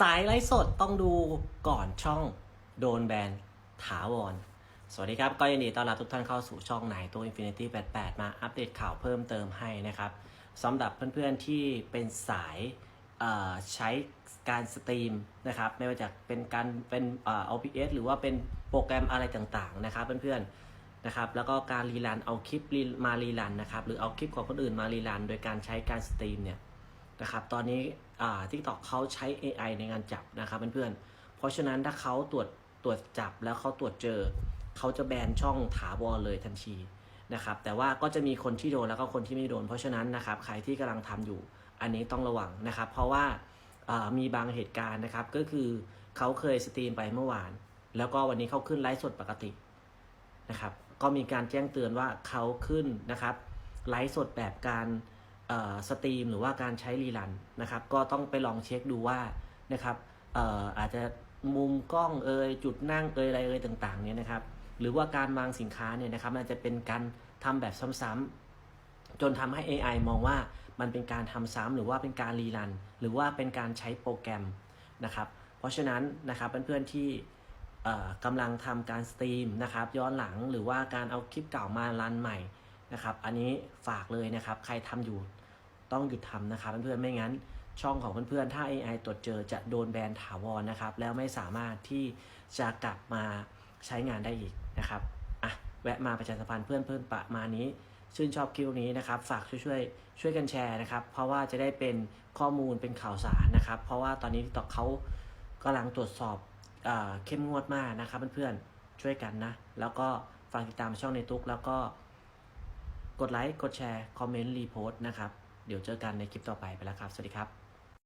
สายไลฟ์สดต้องดูก่อนช่องโดนแบนถาวร สวัสดีครับ ก็ยินดีต้อนรับทุกท่านเข้าสู่ช่องไหนตัว Infinity 88 มาอัปเดตข่าวเพิ่มเติมให้นะครับสำหรับเพื่อนๆที่เป็นสายใช้การสตรีมนะครับไม่ว่าจะเป็นการเป็นเอ่อ OBS หรือว่าเป็นโปรแกรมอะไรต่างๆนะครับเพื่อนๆนะครับแล้วก็การรีรันเอาคลิปมารีรันนะครับหรือเอาคลิปของคนอื่นมารีรัน โดยการใช้การสตรีมเนี่ย นะครับตอนนี้ทิกตอกเขาใช้ AI ในการจับนะครับเพื่อนๆเพราะฉะนั้นถ้าเขาตรวจตรวจจับแล้วเขาตรวจเจอ เขาจะแบนช่องถาวรเลยทันทีนะครับแต่ว่าก็จะมีคนที่โดนแล้วก็คนที่ไม่โดน เพราะฉะนั้นนะครับใครที่กำลังทำอยู่อันนี้ต้องระวังนะครับ เพราะว่าามีบางเหตุการณ์นะครับก็คือเขาเคยสตรีมไปเมื่อวาน แล้วก็วันนี้เขาขึ้นไลฟ์สดปกตินะครับก็มีการแจ้งเตือนว่าเขาขึ้นนะครับไลฟ์สดแบบการ สตรีมหรือว่าการใช้รีรันนะครับก็ต้องไปลองเช็คดูว่านะครับออาจจะมุมกล้องเอยจุดนั่งเอยอะไรเอยต่างๆเนี่ยนะครับหรือว่าการวางสินค้าเนี่ยนะครับอาจจะเป็นการทำแบบซ้ำๆจนทำให้ AI มองว่ามันเป็นการทำซ้ำหรือว่าเป็นการรีรัน หรือว่าเป็นการใช้โปรแกรมนะครับเพราะฉะนั้นนะครับเพื่อนๆที่เอ่กำลังทำการสตรีมนะครับย้อนหลังหรือว่าการเอาคลิปเก่ามารันใหม่นะครับอันนี้ฝากเลยนะครับใครทำอยู่ ต้องหยุดทำนะครับเพื่อนๆไม่งั้นช่องของเพื่อนๆ ถ้า AI ตรวจเจอจะโดนแบนถาวรนะครับ แล้วไม่สามารถที่จะกลับมาใช้งานได้อีกนะครับ อะ แวะมาประชาสัมพันธ์เพื่อนเพื่อนๆประมาณนี้ ชื่นชอบคลิปนี้นะครับ ฝากช่วยช่วยๆ ช่วยกันแชร์นะครับ เพราะว่าจะได้เป็นข้อมูลเป็นข่าวสารนะครับ เพราะว่าตอนนี้ตอกเขากำลังตรวจสอบเอเข้มงวดมากนะครับเพื่อนๆ ช่วยกันนะ แล้วก็ฝากติดตามช่องในตุ๊กแล้วก็กดไลค์ กดแชร์ คอมเมนต์ รีโพสต์นะครับ เดี๋ยวเจอกันในคลิปต่อไปไปแล้วครับ สวัสดีครับ